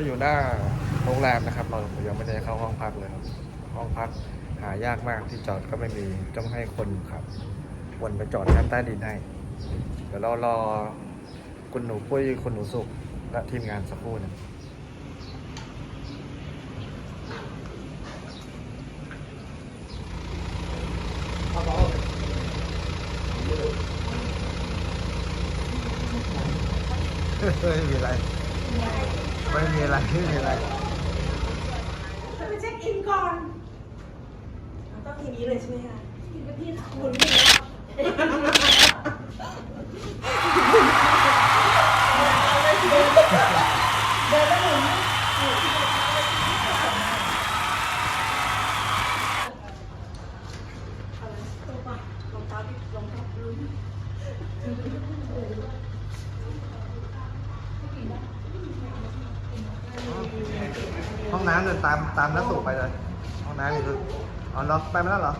เราอยู่หน้าโรงแรมนะครับ เรายังไม่ได้เข้าห้องพักเลยครับห้องพักหายากมากที่จอดก็ไม่มีต้องให้คนขับวนไปจอดชั้นใต้ดินให้เดี๋ยวเรารอคุณหนูปุ้ยคุณหนูสุกและทีมงานสักครู่หนึงไม่มีอะไร ไม่มีอะไรไม่มีอะไรจะไปเช็คอินก่อนต้องทีนี้เลยใช่ไหมคะทีกับพี่คุณำเดินตามตามนักสุไปเลยห้องน้ำนี่คือเอาล็อกไปไม่ได้เหรอ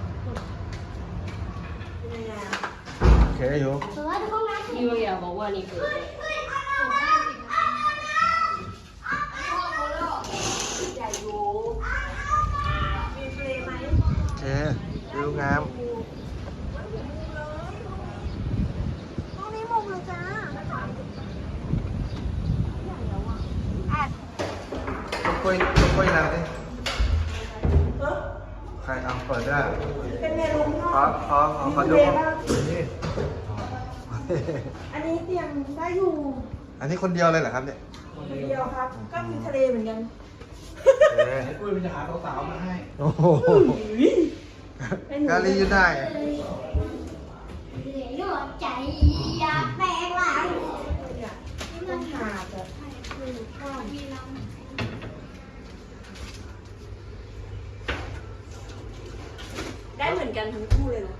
เป็นยังไงอะโอเคอยู่ยูอยากบอกว่านี่คือใหญ่อยู่มีเปลไหมโอเควิวงามห้องนี้มุมเลยจ้าต้องคุยต้อง คุยนำดิเออใครเอาเปิดได้เป็นเมนูข้างนขออกขอขอขอดูมีเปลบ้างนี่อันนี้เตียงได้อยู่ อันนี้คนเดียวเลยเหรอครับเนี่ย คนเดียวครับ ก็มีทะเลเหมือนกันโอเคปุ้ยมันจะหาสาวๆมาให้ โอ้โหกาลีอยู่ได้ ใจอยากแปลงร่าง เนี่ยต้องหาแบบคือข้าวได้เหมือนกันทั้งคู่เลยนะ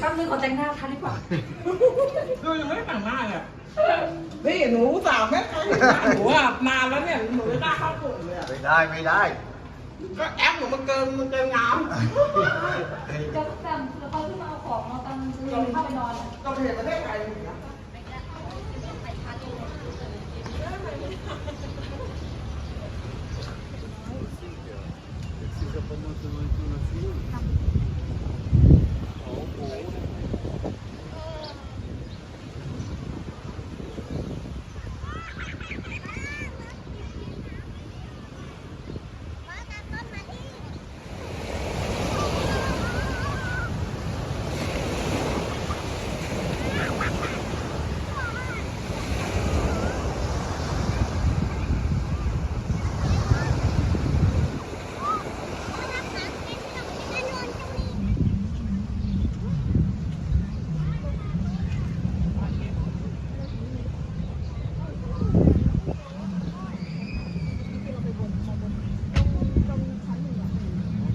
แป๊ บนึงขอแต่งหน้าทันดีกว่าดูยังไม่แต่งหน้าเลยนี่หนูสาวแม่ค้าหนูอะนานแล้วเนี่ยหนูไม่กล้าเข้ากลุ่มเลยอะไม่ได้ไม่ได้ ก็แอปหนูมันเกินมันเกินงามจะแต่งเขาขึ้นมาเอาของมาตอนเข้าไปนอนก็เพจประเทศไทยอยู่นะ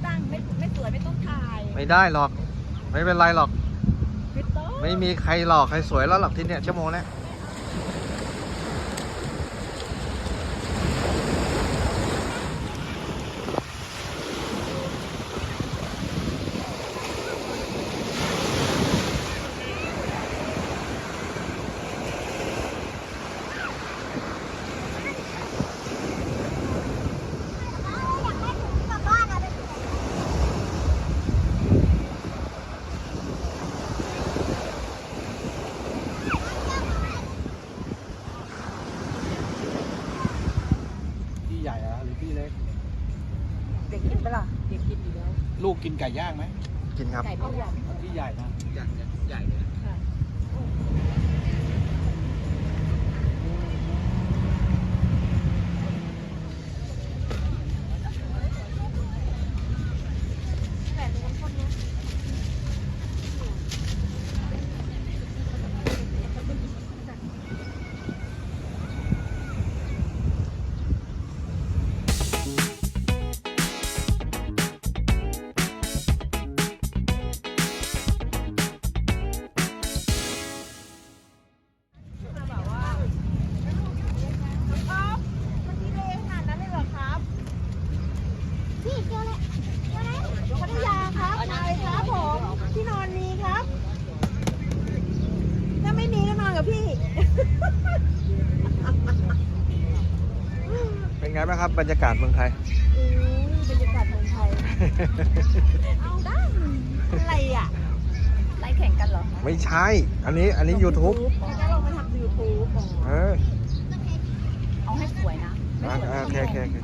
ตั้งไม่ไม่สวยไม่ต้องถ่าย ไม่ได้หรอก ไม่เป็นไรหรอก ไม่มีใครหลอกใครสวยแล้วหรอกที่เนี่ยชั่วโมงแล้ว พี่ ใหญ่อะหรือพี่เล็ก เด็กกินปะล่ะเด็กกินอยู่แล้วลูกกินไก่ย่างไหมกินครับ ไก่ต้มยำพี่ใหญ่นะ ใหญ่ใหญ่เลยแไหมครับ บรรยากาศเมืองไทย อืมบรรยากาศเมืองไทย เอาได้อะไรอะไล่แข่งกันเหรอไม่ใช่ อันนี้อันนี้ YouTube งั้นเรามาทำยูทูบเออเอาให้สวยนะอะอะโอเคโอเคโอเค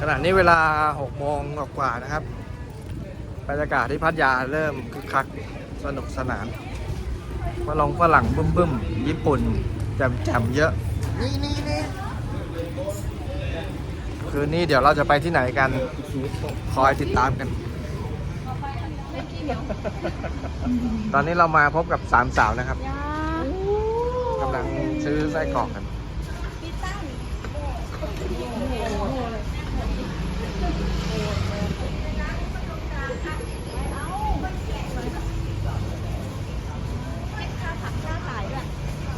ขณะนี้เวลา6โมงกว่านะครับ บรรยากาศที่พัทยาเริ่มคึกคักสนุกสนานฝรั่งฝรั่งบึ้มบึ้มๆญี่ปุ่นจ่มแจ่มๆเยอะ นี่นี่นี่คืนนี้เดี๋ยวเราจะไปที่ไหนกัน คอยติดตามกัน ตอนนี้เรามาพบกับสามสาวนะครับกำลังซื้อไส้กรอกกัน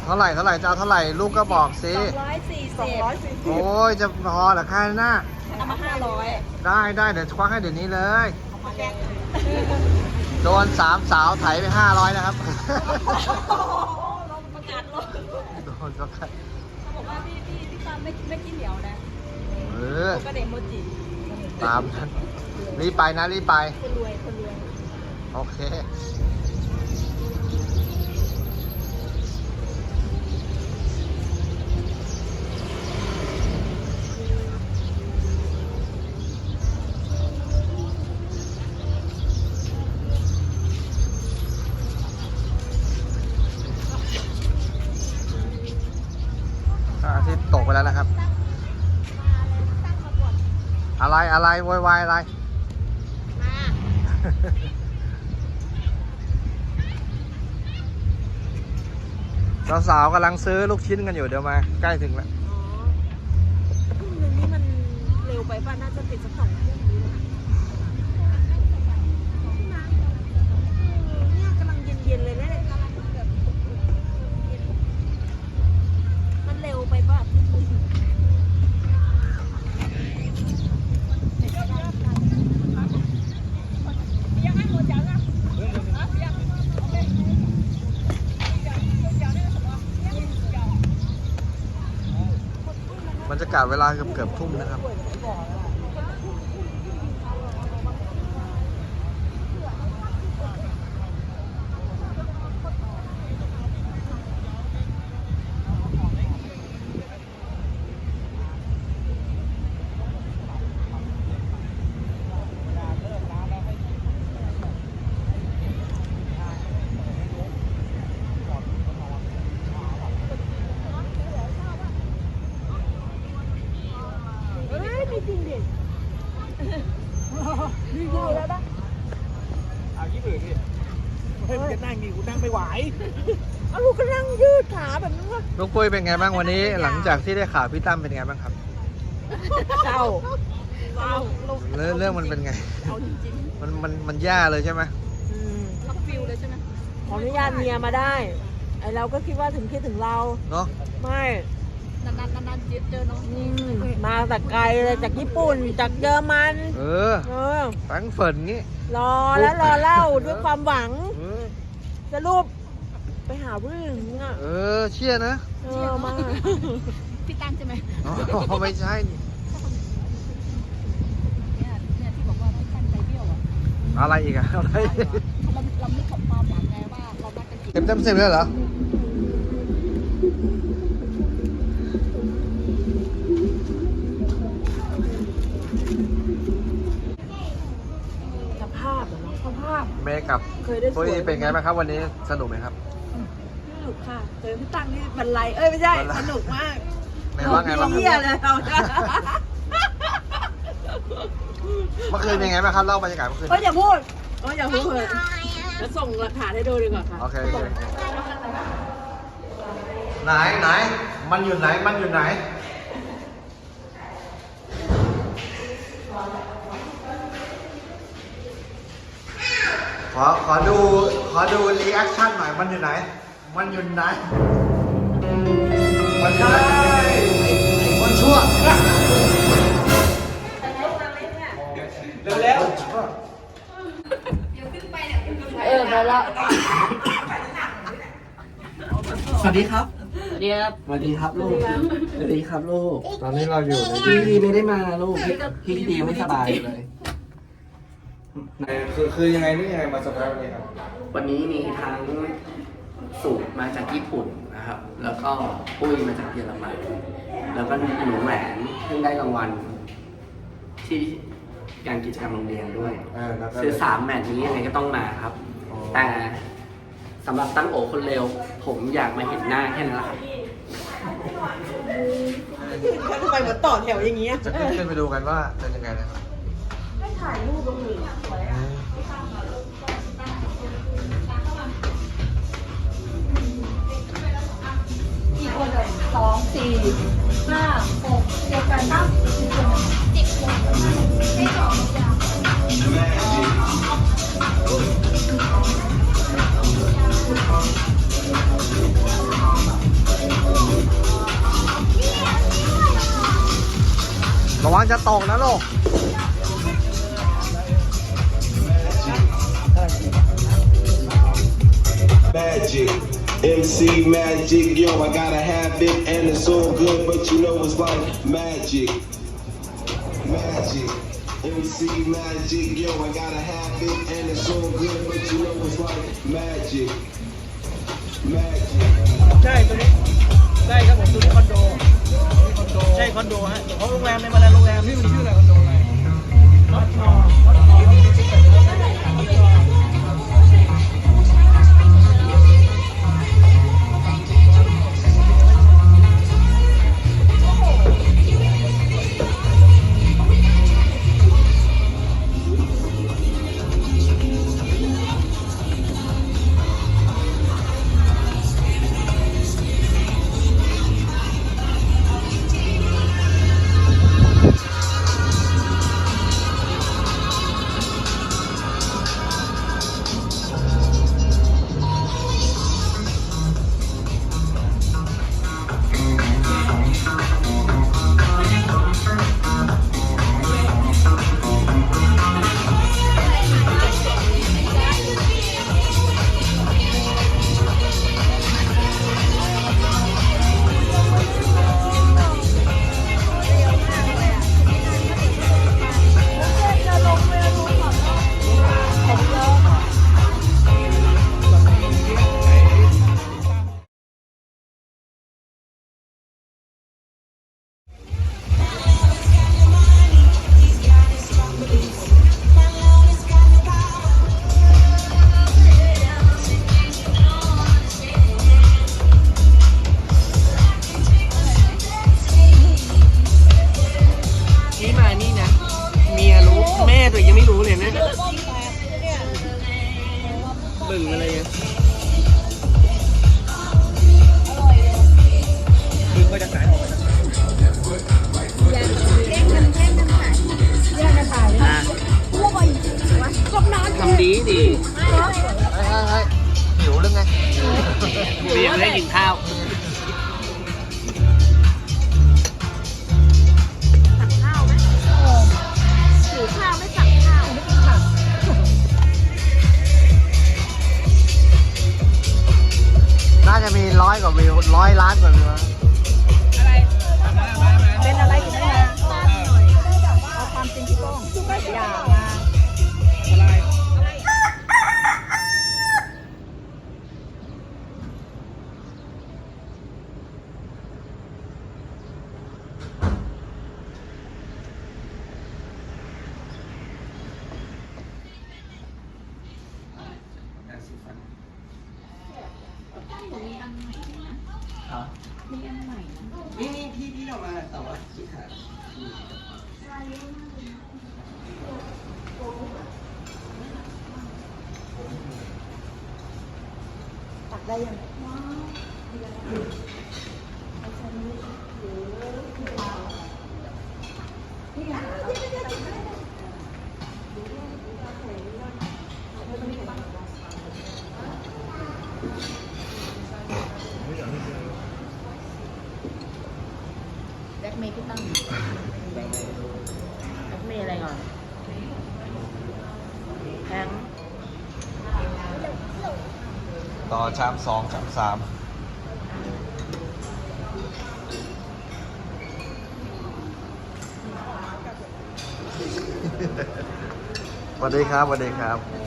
เท่าไหร่เท่าไหร่จะเอาเท่าไหร่ลูกก็บอกสิร้อยสี่สองร้อยสี่สิบโอ้ยจะพอเหรอค่าหน้าเอามาห้าร้อยได้ได้เดี๋ยวควักให้เดี๋ยวนี้เลยโดนสามสาวไถไปห้าร้อยนะครับ ประกาศลงโดนก็เขาบอกว่าพี่พี่พี่ตามไม่ไม่กินเหนียวนะเออ ก็เด็กโมจิตามนั้นรีบไปนะรีบไปคนรวยคนรวย โอเค อะไรอะไรโวยวายอะไรสาวๆกำลังซื้อลูกชิ้นกันอยู่เดี๋ยวมา ใกล้ถึงแล้ว อ๋อทุ่มหนึ่งนี่มันเร็วไปป่ะ น่าจะปิดสักสองทุ่มนี้นะเนี่ยกำลังเย็นๆเลยนะเนี่ยมันเร็วไปป่ะทุ่มหนึ่ง บรรยากาศเวลาเกือบเกือบทุ่มนะครับ เฮ้ยมีจริงดิมีอยู่แล้วปะ เอายี่สิบดิเฮ้ยมึงจะนั่งนี่กูนั่งไม่ไหว เอาลูกก็นั่งยืดขาแบบนั้นวะ ลูกปุ้ยเป็นไงบ้างวันนี้ หลังจากที่ได้ข่าวพี่ตั้มเป็นไงบ้างครับเศร้าเศร้าเรื่องเรื่องมันเป็นไงเอาจริงมันมันมันแย่เลยใช่ไหมอืมๆรับฟิลเลยใช่ไหมขออนุญาตเมียมาได้ไอเราก็คิดว่าถึงคิดถึงเราเนาะไม่นานๆนานๆเจอเจอน้องอืมมาแต่ไกลเลยจากญี่ปุ่นจากเยอรมัน เออเออแฟรงก์เฟิร์ตงี้รอแล้วรอเล่าด้วยความหวังเออสรุป ไปหาเพื่อนอ่างเออเชี่ยนะเออมา พี่ตั้งใช่ไหมอ๋อไม่ใช่นี่เนี่ยที่บอกว่าพี่ตั้งใจเบี้ยวอะอะไรอีกอะอะไรเราเราไม่ขบความหวังไงว่าเรานัดกันกี่เต็มเต็มเสิบเลยเหรอภาพเนาะภาพเมย์กับเคยได้สวยยเป็นไงบ้างครับวันนี้สนุกไหมครับ กค่ะเจอพี่ตังนี่บรรลัยเอ้ยไม่ใช่บรรลัยสนุกมากไหนว่าไงบ้างคเฮียรับเลยเราเนี่ยเมื่อคืนเป็นไงบ้างครับเล่าบรรยากาศเมื่อคืนก็อย่าพูดก็อย่าพูดเลยแล้วส่งหลักฐานให้ดูดีกว่าค่ะโอเคโอเคไหนไหนมันอยู่ไหนมันอยู่ไหนขอขอดูขอดูรีแอคชั่นหน่อยมันอยู่ไหน มันอยู่ไหนมันอยู่ไหนไอ้ไอ้คนชั่วเร็วเร็วคนชั่วเออมาแล้วสวัสดีครับเดี๋ยวสวัสดีครับลูก สวัสดีครับลูก ตอนนี้เราอยู่ในพี่ดีไม่ได้มาลูก พี่พี่ดีไม่สบายเลยคือคือยังไงนี่ยังไงมาสภาพนี้ครับ วันนี้มีทั้ง สูตรมาจากญี่ปุ่นนะครับ แล้วก็ปุ้ยมาจากเยอรมัน แล้วก็หนูแหวนเพิ่งได้รางวัลที่การกิจกรรมโรงเรียนด้วยอ่าแล้วก็ ซื้อสามแมตช์นี้ยังไงก็ต้องมาครับ อ๋อ แต่สำหรับตั้งโอคนเร็ว ผมอยากมาเห็นหน้าแค่นั้นแหละครับ ทำไมเหมือนต่อแถวอย่างเงี้ย จะขึ้นขึ้นไปดูกันว่าเป็นยังไงนะครับ ให้ถ่ายรูปลงหนึ่งสวย ระวังจะตกนะลูก Magic, MC magic, yo, I gotta have it, and it's all good, but you know it's like magic, magic, MC magic, yo, I gotta have it, and it's all good, but you know it's like magic, magic. ใช่ตัวนี้ใช่ครับผมตัวนี้คอนโดค อนโด ใช่คอนโดฮะของโรงแรมในมาแล้วโรงแรมนี่มันชื่ออะไรคอนโดอะไรรถนอ ดีดีเฮ้ยเฮ้ยเฮ้ยหิวหรือไงเมียไม่ได้กินข้าวสั่งข้าวไหมหิวข้าวไม่สั่งข้าวไม่กินผักน่าจะมีร้อยกว่าวิวร้อยล้านกว่าวิว แบ็คเมย์พี่ตั้งแบ็คเมย์อะไรก่อนแพงต่อชามสองชามสาม วัสดีครับสวัสดีครับ